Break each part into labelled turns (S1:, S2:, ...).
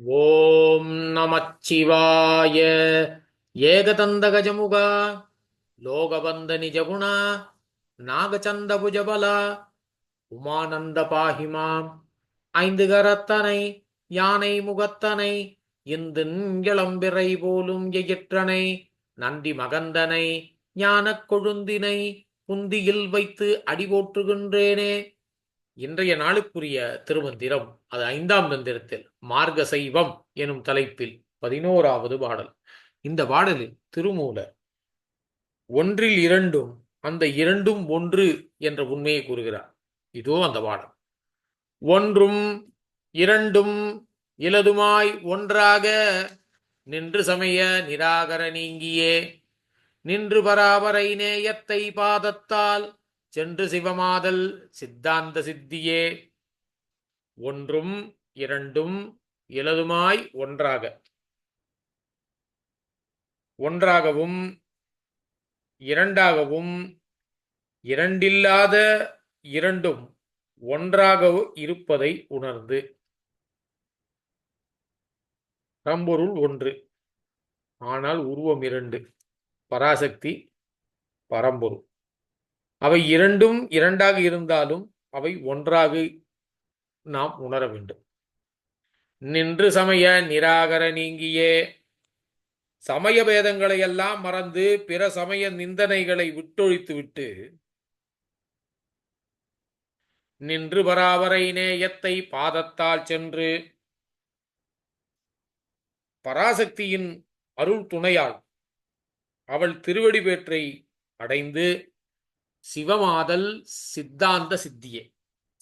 S1: ஓம் நமச்சிவாய. ஏகதந்தகஜமுக. லோகபந்த நிஜகுணா நாகச்சந்த புஜபலா உமானந்த பாஹிமாம் ஐந்து கரத்தனை யானை முகத்தனை இந்து இளம்பிறை போலும் எயிற்றனை நந்தி மகந்தனை ஞானக் கொழுந்தினை புந்தியில் வைத்து அடி போற்றுகின்றேனே இன்றைய நாளுக்குரிய திருமந்திரம் அது ஐந்தாம் தந்திரத்தில் மார்க்க சைவம் எனும் தலைப்பில் பதினோராவது பாடல். இந்த பாடலில் திருமூலர் ஒன்றில் இரண்டும் அந்த இரண்டும் ஒன்று என்ற உண்மையை கூறுகிறார். இதோ அந்த பாடல். ஒன்றும் இரண்டும் இலதுமாய் ஒன்றாக நின்று சமய நிராகர நீங்கியே நின்று பராபரை நேயத்தை பாதத்தால் சென்று சிவமாதல் சித்தாந்த சித்தியே. ஒன்றும் இரண்டும் இலதுமாய் ஒன்றாக. ஒன்றாகவும் இரண்டாகவும் இரண்டில்லாத இரண்டும் ஒன்றாக இருப்பதை உணர்ந்து. பரம்பொருள் ஒன்று ஆனால் உருவம் இரண்டு. பராசக்தி பரம்பொருள். அவை இரண்டும் இரண்டாக இருந்தாலும் அவை ஒன்றாக நாம் உணர வேண்டும். நின்று சமய நிராகர நீங்கியே. சமய பேதங்களை எல்லாம் மறந்து பிற சமய நிந்தனைகளை விட்டொழித்து விட்டு நின்று பராவரை நேயத்தை பாதத்தால் சென்று பராசக்தியின் அருள் துணையால் அவள் திருவடி பேற்றை அடைந்து சிவமாதல் சித்தாந்த சித்தியே.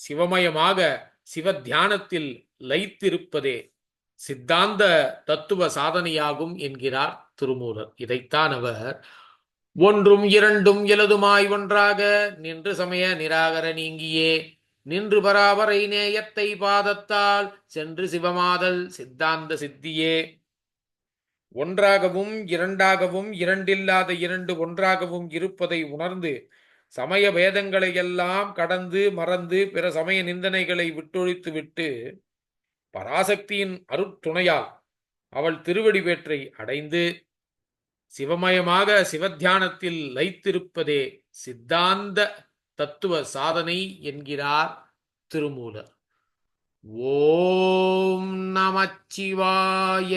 S1: சிவமயமாக சிவ தியானத்தில் லயித்திருப்பதே சித்தாந்த தத்துவ சாதனையாகும் என்கிறார் திருமூலர். இதைத்தான் அவர் ஒன்றும் இரண்டும் எழுதுமாய் ஒன்றாக நின்று சமய நிராகர நீங்கியே. நின்று பராபரை நேயத்தை பாதத்தால் சென்று சிவமாதல் சித்தாந்த சித்தியே. ஒன்றாகவும் இரண்டாகவும் இரண்டில்லாத இரண்டு ஒன்றாகவும் இருப்பதை உணர்ந்து சமய பேதங்களை எல்லாம் கடந்து மறந்து பிற சமய நிந்தனைகளை விட்டொழித்து விட்டு பராசக்தியின் அருட்துணையால் அவள் திருவடி வேற்றை அடைந்து சிவமயமாக சிவத்தியானத்தில் லைத்திருப்பதே சித்தாந்த தத்துவ சாதனை என்கிறார் திருமூலர். ஓம் நமச்சிவாய.